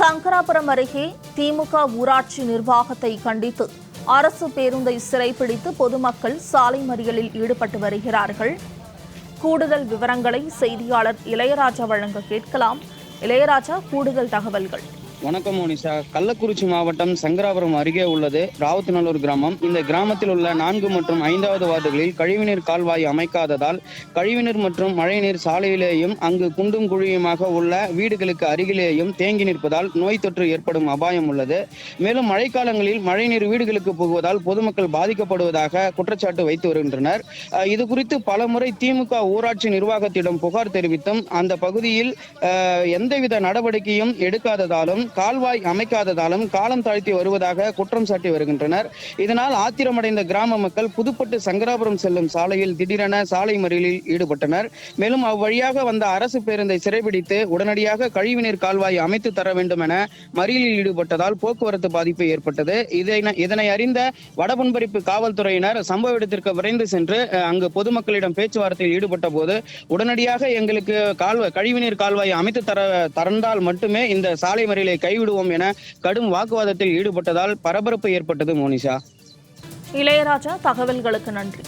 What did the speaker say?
சங்கராபுரம் அருகே திமுக ஊராட்சி நிர்வாகத்தை கண்டித்து அரசு பேருந்தை சிறைப்பிடித்து பொதுமக்கள் சாலை மறியலில் ஈடுபட்டு வருகிறார்கள். கூடுதல் விவரங்களை செய்தியாளர் இளையராஜா வழங்க கேட்கலாம். இளையராஜா கூடுதல் தகவல்கள். வணக்கம் மோனிஷா. கள்ளக்குறிச்சி மாவட்டம் சங்கராபுரம் அருகே உள்ளது ராவுத்தநல்லூர் கிராமம். இந்த கிராமத்தில் உள்ள நான்கு மற்றும் ஐந்தாவது வார்டுகளில் கழிவுநீர் கால்வாய் அமைக்காததால் கழிவுநீர் மற்றும் மழைநீர் சாலையிலேயும் அங்கு குண்டும் குழியுமாக உள்ள வீடுகளுக்கு அருகிலேயும் தேங்கி நிற்பதால் நோய் தொற்று ஏற்படும் அபாயம் உள்ளது. மேலும் மழைக்காலங்களில் மழைநீர் வீடுகளுக்கு புகுவதால் பொதுமக்கள் பாதிக்கப்படுவதாக குற்றச்சாட்டு வைத்து வருகின்றனர். இது குறித்து பலமுறை திமுக ஊராட்சி நிர்வாகத்திடம் புகார் தெரிவித்தும் அந்த பகுதியில் எந்தவித நடவடிக்கையும் எடுக்காததாலும் கால்வாய் அமைக்காததாலும் காலம் தாழ்த்தி வருவதாக குற்றம் சாட்டி வருகின்றனர். இதனால் ஆத்திரமடைந்த கிராம மக்கள் புதுப்பட்டு சங்கராபுரம் செல்லும் சாலையில் திடீரென சாலை மறியலில் ஈடுபட்டனர். மேலும் அவ்வழியாக வந்த அரசு பேருந்தை சிறைபிடித்து உடனடியாக கழிவுநீர் கால்வாய் அமைத்து தர வேண்டும் என மறியலில் ஈடுபட்டதால் போக்குவரத்து பாதிப்பு ஏற்பட்டது. இதனை இதனை அறிந்த வடபுன்பரிப்பு காவல்துறையினர் சம்பவ இடத்திற்கு விரைந்து சென்று அங்கு பொதுமக்களிடம் பேச்சுவார்த்தையில் ஈடுபட்ட போது உடனடியாக எங்களுக்கு கால்வாய் கழிவுநீர் கால்வாய் அமைத்து தர தரந்தால் மட்டுமே இந்த சாலை மறியலை கைவிடுவோம் என கடும் வாக்குவாதத்தில் ஈடுபட்டதால் பரபரப்பு ஏற்பட்டது மோனிஷா. இளையராஜா தகவல்களுக்கு நன்றி.